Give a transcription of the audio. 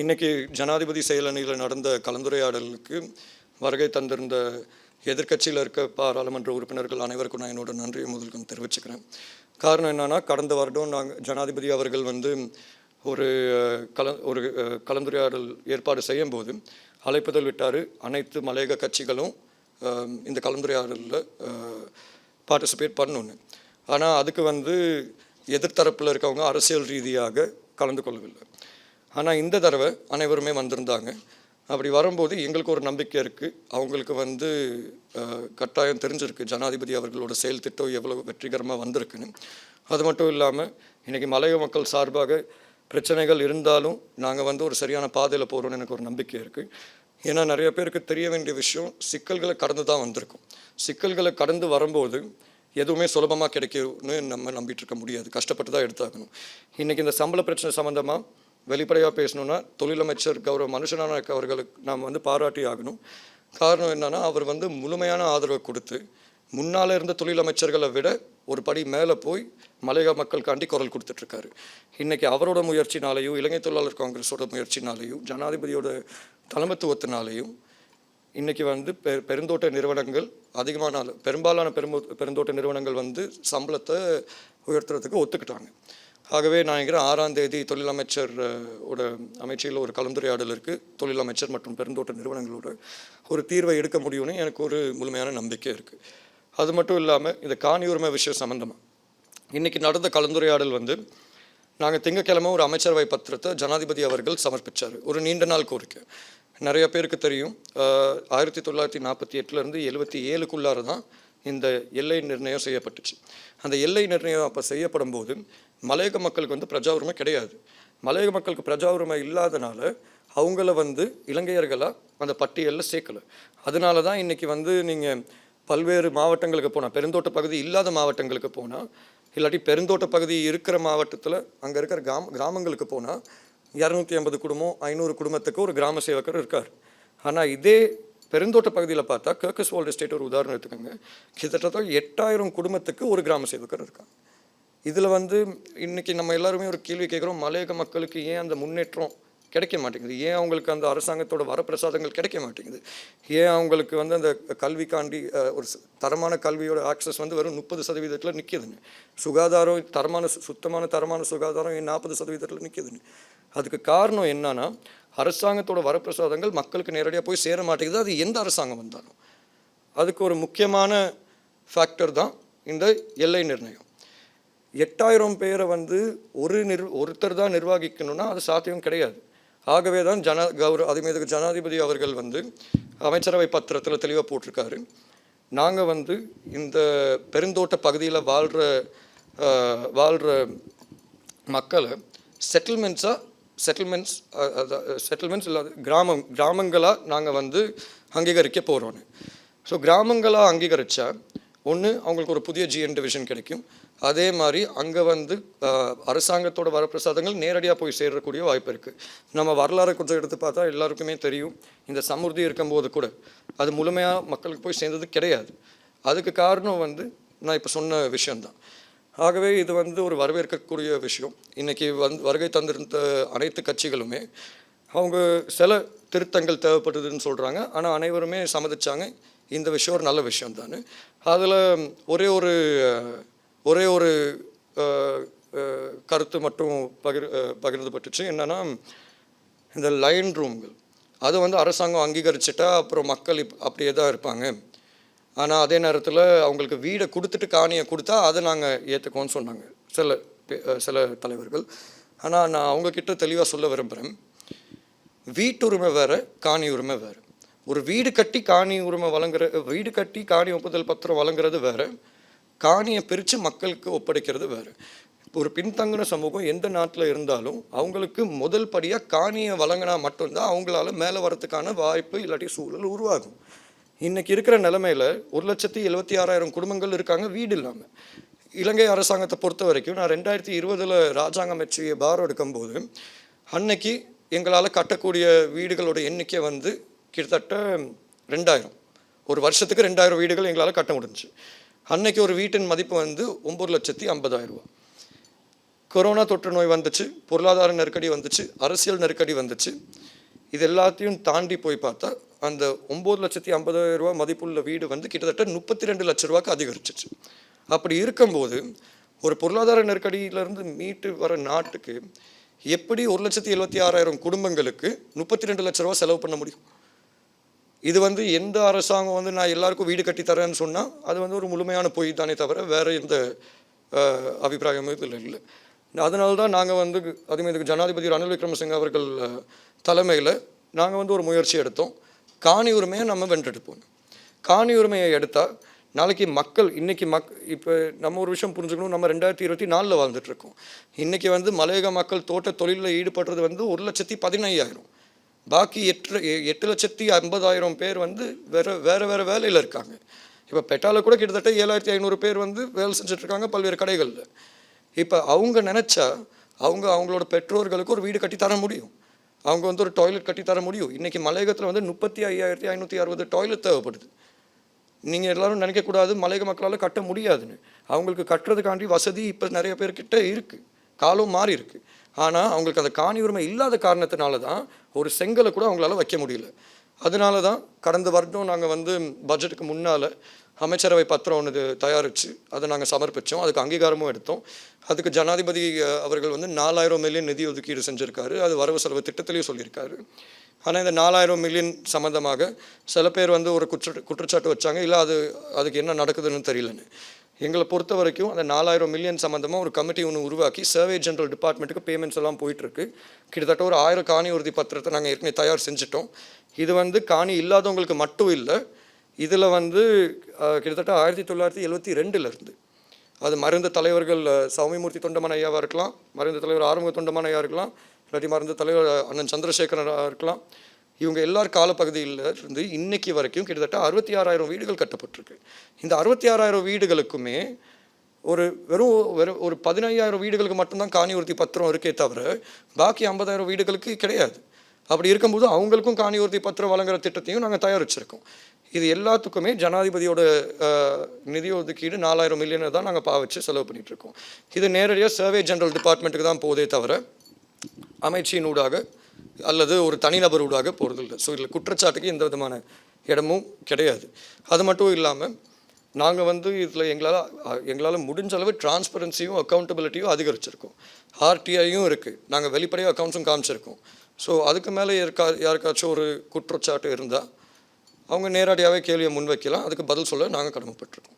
இன்றைக்கி ஜனாதிபதி செயலணியில் நடந்த கலந்துரையாடலுக்கு வருகை தந்திருந்த எதிர்க்கட்சியில் இருக்க பாராளுமன்ற உறுப்பினர்கள் அனைவருக்கும் நான் என்னோட நன்றியை முதல்கொண்டு தெரிவிச்சுக்கிறேன். காரணம் என்னன்னா கடந்த வருடம் நாங்கள் ஜனாதிபதி அவர்கள் வந்து ஒரு கல ஒரு கலந்துரையாடல் ஏற்பாடு செய்யும் போது அழைப்புதல் விட்டார். அனைத்து மலையக கட்சிகளும் இந்த கலந்துரையாடலில் பார்ட்டிசிபேட் பண்ணணும் ஆனால் அதுக்கு வந்து எதிர்த்தரப்பில் இருக்கவங்க அரசியல் ரீதியாக கலந்து கொள்ளவில்லை. ஆனால் இந்த தடவை அனைவருமே வந்திருந்தாங்க. அப்படி வரும்போது எங்களுக்கு ஒரு நம்பிக்கை இருக்குது அவங்களுக்கு வந்து கட்டாயம் தெரிஞ்சிருக்கு. ஜனாதிபதி அவர்களோட செயல் திட்டம் எவ்வளோ வெற்றிகரமாக வந்திருக்குன்னு. அது மட்டும் இல்லாமல் இன்றைக்கி மலைய மக்கள் சார்பாக பிரச்சனைகள் இருந்தாலும் நாங்கள் வந்து ஒரு சரியான பாதையில் போகிறோம்னு எனக்கு ஒரு நம்பிக்கை இருக்குது ஏன்னா நிறைய பேருக்கு தெரிய வேண்டிய விஷயம் சிக்கல்களை கடந்து தான் வந்திருக்கும். சிக்கல்களை கடந்து வரும்போது எதுவுமே சுலபமாக கிடைக்கும்னு நம்ம நம்பிட்டு இருக்க முடியாது. கஷ்டப்பட்டு தான் எடுத்தாகணும். இன்றைக்கி இந்த சம்பள பிரச்சனை சம்மந்தமாக வெளிப்படையாக பேசணும்னா தொழிலமைச்சர் கௌரவ மனுஷனான அவர்களுக்கு நாம் வந்து பாராட்டி ஆகணும். காரணம் என்னன்னா அவர் வந்து முழுமையான ஆதரவை கொடுத்து முன்னால் இருந்த தொழிலமைச்சர்களை விட ஒரு படி மேலே போய் மலையக மக்களுக்காண்டி குரல் கொடுத்துட்ருக்காரு. இன்றைக்கி அவரோட முயற்சினாலேயும் இலங்கை தொழிலாளர் காங்கிரஸோட முயற்சினாலேயும் ஜனாதிபதியோட தலைமைத்துவத்தினாலேயும் இன்றைக்கி வந்து பெ பெருந்தோட்ட நிறுவனங்கள் அதிகமான பெரும்பாலான பெரும்பு பெருந்தோட்ட நிறுவனங்கள் வந்து சம்பளத்தை உயர்த்துறதுக்கு ஒத்துக்கிட்டாங்க. ஆகவே நான் நினைக்கிறேன் ஆறாம் தேதி தொழிலமைச்சர் அஹ், ஓட அமைச்சியில் ஒரு கலந்துரையாடல் இருக்குது தொழிலமைச்சர் மற்றும் பெருந்தோட்ட நிறுவனங்களோட ஒரு தீர்வை எடுக்க முடியும்னு எனக்கு ஒரு முழுமையான நம்பிக்கை இருக்குது அது மட்டும் இல்லாமல் இந்த காணியுரிமை விஷயம் சம்மந்தமாக இன்றைக்கி நடந்த கலந்துரையாடல் வந்து நாங்கள் திங்கக்கிழமை ஒரு அமைச்சரவை பத்திரத்தை ஜனாதிபதி அவர்கள் சமர்ப்பிச்சார். ஒரு நீண்ட நாள் கோரிக்கை. நிறைய பேருக்கு தெரியும் ஆயிரத்தி தொள்ளாயிரத்தி நாற்பத்தி எட்டுலேருந்து எழுபத்தி ஏழுக்குள்ளார தான் இந்த எல்லை நிர்ணயம் செய்யப்பட்டுச்சு. அந்த எல்லை நிர்ணயம் அப்போ செய்யப்படும் போது மலையக மக்களுக்கு வந்து பிரஜா உரிமை கிடையாது. மலையக மக்களுக்கு பிரஜா உரிமை இல்லாதனால அவங்கள வந்து இலங்கையர்களாக அந்த பட்டியலில் சேர்க்கல. அதனால தான் இன்றைக்கி வந்து நீங்கள் பல்வேறு மாவட்டங்களுக்கு போனால் பெருந்தோட்ட பகுதி இல்லாத மாவட்டங்களுக்கு போனால் இல்லாட்டி பெருந்தோட்ட பகுதி இருக்கிற மாவட்டத்தில் அங்கே இருக்கிற கிராம கிராமங்களுக்கு போனால் இரநூத்தி ஐம்பது குடும்பம் ஐநூறு குடும்பத்துக்கு ஒரு கிராம சேவகர் இருக்கார். ஆனால் இதே பெருந்தோட்ட பகுதியில் பார்த்தா கேர்கஸ் வால்ட் எஸ்டேட் ஒரு உதாரணம் எடுத்துக்கோங்க. கிட்டத்தட்ட எட்டாயிரம் குடும்பத்துக்கு ஒரு கிராம சேவகர் இருக்காங்க. இதில் வந்து இன்றைக்கி நம்ம எல்லாருமே ஒரு கேள்வி கேட்குறோம் மலையக மக்களுக்கு ஏன் அந்த முன்னேற்றம் கிடைக்க மாட்டேங்குது? ஏன் அவங்களுக்கு அந்த அரசாங்கத்தோட வரப்பிரசாதங்கள் கிடைக்க மாட்டேங்குது? ஏன் அவங்களுக்கு வந்து அந்த கல்விக்காண்டி ஒரு தரமான கல்வியோட ஆக்சஸ் வந்து வெறும் முப்பது சதவீதத்தில் நிற்கிதுன்னு சுகாதாரம் தரமான சு- சுத்தமான தரமான சுகாதாரம் ஏன் நாற்பது சதவீதத்தில் நிற்கிதுன்னு அதுக்கு காரணம் என்னன்னா அரசாங்கத்தோட வரப்பிரசாதங்கள் மக்களுக்கு நேரடியாக போய் சேர மாட்டேங்குது. அது எந்த அரசாங்கம் வந்தாலும். அதுக்கு ஒரு முக்கியமான ஃபேக்டர் தான் இந்த எல்லை நிர்ணயம். எட்டாயிரம் பேரை வந்து ஒரு நிர் ஒருத்தர் தான் நிர்வகிக்கணும்னா அது சாத்தியம் கிடையாது. ஆகவே தான் ஜன கௌரவ அது மீது ஜனாதிபதி அவர்கள் வந்து அமைச்சரவை பத்திரத்தில் தெளிவாக போட்டிருக்காரு. நாங்கள் வந்து இந்த பெருந்தோட்ட பகுதியில் வாழ்கிற வாழ்கிற மக்களை செட்டில்மெண்ட்ஸாக செட்டில்மெண்ட்ஸ் செட்டில்மெண்ட்ஸ் இல்லாத கிராமம் கிராமங்களாக நாங்கள் வந்து அங்கீகரிக்க போகிறோன்னு ஸோ கிராமங்களாக அங்கீகரித்தா ஒன்று அவங்களுக்கு ஒரு புதிய ஜிஎன் டிவிஷன் கிடைக்கும். அதே மாதிரி அங்கே வந்து அரசாங்கத்தோட வரப்பிரசாதங்கள் நேரடியாக போய் சேரக்கூடிய வாய்ப்பு இருக்குது நம்ம வரலாறை கொஞ்சம் எடுத்து பார்த்தா எல்லாருக்குமே தெரியும். இந்த சமுர்த்தி இருக்கும்போது கூட அது முழுமையாக மக்களுக்கு போய் சேர்ந்தது கிடையாது. அதுக்கு காரணம் வந்து நான் இப்போ சொன்ன விஷயந்தான் ஆகவே இது வந்து ஒரு வரவேற்கக்கூடிய விஷயம். இன்றைக்கி வந் வருகை தந்திருந்த அனைத்து கட்சிகளுமே அவங்க சில திருத்தங்கள் தேவைப்படுதுன்னு சொல்கிறாங்க ஆனால் அனைவருமே சம்மதிச்சாங்க. இந்த விஷயம் ஒரு நல்ல விஷயம் தானே? அதில் ஒரே ஒரு ஒரே ஒரு கருத்து மட்டும் பகிர் அஹ், பகிர்ந்துபட்டுச்சு. என்னென்னா இந்த லைன் ரூம்கள் அது வந்து அரசாங்கம் அங்கீகரிச்சிட்டா அப்புறம் மக்கள் இப் அப்படியே தான் இருப்பாங்க. ஆனால் அதே நேரத்தில் அவங்களுக்கு வீடை கொடுத்துட்டு காணியை கொடுத்தா அதை நாங்கள் ஏற்றுக்கோன்னு சொன்னாங்க. சில சில தலைவர்கள். ஆனால் நான் அவங்கக்கிட்ட தெளிவாக சொல்ல விரும்புகிறேன் வீட்டுரிமை வேறு காணி உரிமை வேறு. ஒரு வீடு கட்டி காணி உரிமை வழங்குற வீடு கட்டி காணி ஒப்புதல் பத்திரம் வழங்குறது வேறு காணியை பிரித்து மக்களுக்கு ஒப்படைக்கிறது வேறு. ஒரு பின்தங்கின சமூகம் எந்த நாட்டில் இருந்தாலும் அவங்களுக்கு முதல் படியாக காணியை வழங்கினா மட்டும்தான் அவங்களால மேலே வரதுக்கான வாய்ப்பு இல்லாட்டி சூழல் உருவாகும். இன்றைக்கி இருக்கிற நிலமையில் ஒரு லட்சத்தி எழுபத்தி ஆறாயிரம் குடும்பங்கள் இருக்காங்க வீடு இல்லாமல் இலங்கை அரசாங்கத்தை பொறுத்த வரைக்கும் நான் ரெண்டாயிரத்தி இருபதில் ராஜாங்கம் வச்சு பாரம் எடுக்கும்போது அன்னைக்கு எங்களால் கட்டக்கூடிய வீடுகளோட எண்ணிக்கை வந்து கிட்டத்தட்ட ரெண்டாயிரம். ஒரு வருஷத்துக்கு ரெண்டாயிரம் வீடுகள் எங்களால் கட்ட முடிஞ்சுச்சு. அன்னைக்கு ஒரு வீட்டின் மதிப்பு வந்து ஒம்பது லட்சத்தி ஐம்பதாயிரம் ரூபா கொரோனா தொற்று நோய் வந்துச்சு பொருளாதார நெருக்கடி வந்துச்சு அரசியல் நெருக்கடி வந்துச்சு. இது எல்லாத்தையும் தாண்டி போய் பார்த்தா அந்த ஒம்பது லட்சத்தி ஐம்பதாயிரம் ரூபா மதிப்புள்ள வீடு வந்து கிட்டத்தட்ட முப்பத்தி ரெண்டு லட்ச ரூபாய்க்கு அதிகரிச்சிச்சு. அப்படி இருக்கும்போது ஒரு பொருளாதார நெருக்கடியிலிருந்து மீட்டு வர நாட்டுக்கு எப்படி ஒரு லட்சத்தி எழுபத்தி ஆறாயிரம் குடும்பங்களுக்கு முப்பத்தி ரெண்டு லட்ச ரூபா செலவு பண்ண முடியும்? இது வந்து எந்த அரசாங்கம் வந்து நான் எல்லாருக்கும் வீடு கட்டி தரேன்னு சொன்னால் அது வந்து ஒரு முழுமையான பொய் தானே தவிர வேறு எந்த அபிப்பிராயமும் இதில் இல்லை. அதனால தான் நாங்கள் வந்து அதுமாதிரி இதுக்கு ஜனாதிபதி ரணில் விக்ரமசிங்க அவர்கள் தலைமையில் நாங்கள் வந்து ஒரு முயற்சி எடுத்தோம். காணி உரிமையை நம்ம வென்றெடுப்போம். காணி உரிமையை எடுத்தால் நாளைக்கு மக்கள் இன்றைக்கி மக் இப்போ நம்ம ஒரு விஷயம் புரிஞ்சுக்கணும். நம்ம ரெண்டாயிரத்தி இருபத்தி நாலில் வாழ்ந்துட்டுருக்கோம் இன்றைக்கி வந்து மலையக மக்கள் தோட்ட தொழிலில் ஈடுபடுறது வந்து ஒரு லட்சத்தி பதினையாயிரம். பாக்கி எட்டு எ- எட்டு லட்சத்தி ஐம்பதாயிரம் பேர் வந்து வேறு வேறு வேறு வேலையில் இருக்காங்க. இப்போ பெட்டால கூட கிட்டத்தட்ட ஏழாயிரத்தி ஐநூறு பேர் வந்து வேலை செஞ்சிட்ருக்காங்க பல்வேறு கடைகளில். இப்போ அவங்க நினச்சா அவங்க அவங்களோட பெற்றோர்களுக்கு ஒரு வீடு கட்டி தர முடியும். அவங்க வந்து ஒரு டாய்லெட் கட்டி தர முடியும். இன்றைக்கி மலையகத்தில் வந்து முப்பத்தி ஐயாயிரத்தி ஐநூற்றி அறுபது டாய்லெட் தேவைப்படுது. நீங்கள் எல்லோரும் நினைக்கக்கூடாது மலையக மக்களால் கட்ட முடியாதுன்னு. அவங்களுக்கு கட்டுறதுக்காண்டி வசதி இப்போ நிறைய பேர்கிட்ட இருக்குது காலம் மாறி இருக்குது ஆனால் அவங்களுக்கு அந்த காணி உரிமை இல்லாத காரணத்தினால தான் ஒரு செங்கலை கூட அவங்களால வைக்க முடியல. அதனால தான் கடந்த வருடம் நாங்கள் வந்து பட்ஜெட்டுக்கு முன்னால் அமைச்சரவை பத்திரம் ஒன்று தயாரித்து அதை நாங்கள் சமர்ப்பித்தோம் அதுக்கு அங்கீகாரமும் எடுத்தோம். அதுக்கு ஜனாதிபதி அவர்கள் வந்து நாலாயிரம் மில்லியன் நிதி ஒதுக்கீடு செஞ்சுருக்காரு. அது வரவு செலவு திட்டத்திலையும் சொல்லியிருக்காரு. ஆனால் இந்த நாலாயிரம் மில்லியன் சம்மந்தமாக சில பேர் வந்து ஒரு குற்ற குற்றச்சாட்டு வச்சாங்க. இல்லை அது அதுக்கு என்ன நடக்குதுன்னு தெரியலன்னு. எங்களை பொறுத்த வரைக்கும் அந்த நாலாயிரம் மில்லியன் சம்மந்தமாக ஒரு கமிட்டி ஒன்று உருவாக்கி சர்வே ஜென்ரல் டிபார்ட்மெண்ட்டுக்கு பேமெண்ட்ஸ் எல்லாம் போயிட்டுருக்கு. கிட்டத்தட்ட ஒரு ஆயிரம் காணி உறுதி பத்திரத்தை நாங்கள் ஏற்கனவே தயார் செஞ்சுட்டோம். இது வந்து காணி இல்லாதவங்களுக்கு மட்டும் இல்லை இதில் வந்து கிட்டத்தட்ட ஆயிரத்தி தொள்ளாயிரத்தி எழுபத்தி ரெண்டுலேருந்து அது மருந்து தலைவர்கள் சௌமிமூர்த்தி தொண்டமான ஐயாவாக இருக்கலாம் மருந்து தலைவர் ஆறுமுக தொண்டமான ஐயா இருக்கலாம் இல்லாட்டி மருந்து தலைவர் அண்ணன் சந்திரசேகரனாக இருக்கலாம். இவங்க எல்லார் காலப்பகுதியில் இருந்து இன்னைக்கு வரைக்கும் கிட்டத்தட்ட அறுபத்தி ஆறாயிரம் வீடுகள் கட்டப்பட்டிருக்கு. இந்த அறுபத்தி ஆறாயிரம் வீடுகளுக்குமே ஒரு வெறும் வெறும் ஒரு பதினையாயிரம் வீடுகளுக்கு மட்டும்தான் காணி உறுதி பத்திரம் இருக்கே தவிர பாக்கி ஐம்பதாயிரம் வீடுகளுக்கு கிடையாது. அப்படி இருக்கும்போது அவங்களுக்கும் காணி உறுதி பத்திரம் வழங்குற திட்டத்தையும் நாங்கள் தயாரிச்சிருக்கோம். இது எல்லாத்துக்குமே ஜனாதிபதியோட நிதி ஒதுக்கீடு நாலாயிரம் மில்லியனை தான் நாங்கள் பாவச்சு செலவு பண்ணிகிட்ருக்கோம் இது நேரடியாக சர்வே ஜெனரல் டிபார்ட்மெண்ட்டுக்கு தான் போதே தவிர அமைச்சியின் ஊடாக அல்லது ஒரு தனிநபர் ஊடாக போகிறது இல்லை ஸோ இதில் குற்றச்சாட்டுக்கு எந்த விதமான இடமும் கிடையாது. அது மட்டும் இல்லாமல் நாங்கள் வந்து இதில் எங்களால் எங்களால் முடிஞ்ச அளவு டிரான்ஸ்பரன்சியும் அக்கௌண்டபிலிட்டியும் அதிகரிச்சிருக்கோம். ஆர்டிஐயும் இருக்குது நாங்கள் வெளிப்படையாக அக்கௌண்ட்ஸும் காமிச்சிருக்கோம். ஸோ அதுக்கு மேலே யாருக்கா யாருக்காச்சும் ஒரு குற்றச்சாட்டு இருந்தால் அவங்க நேரடியாகவே கேள்வியை முன்வைக்கலாம். அதுக்கு பதில் சொல்ல நாங்கள் கடமைப்பட்டிருக்கோம்.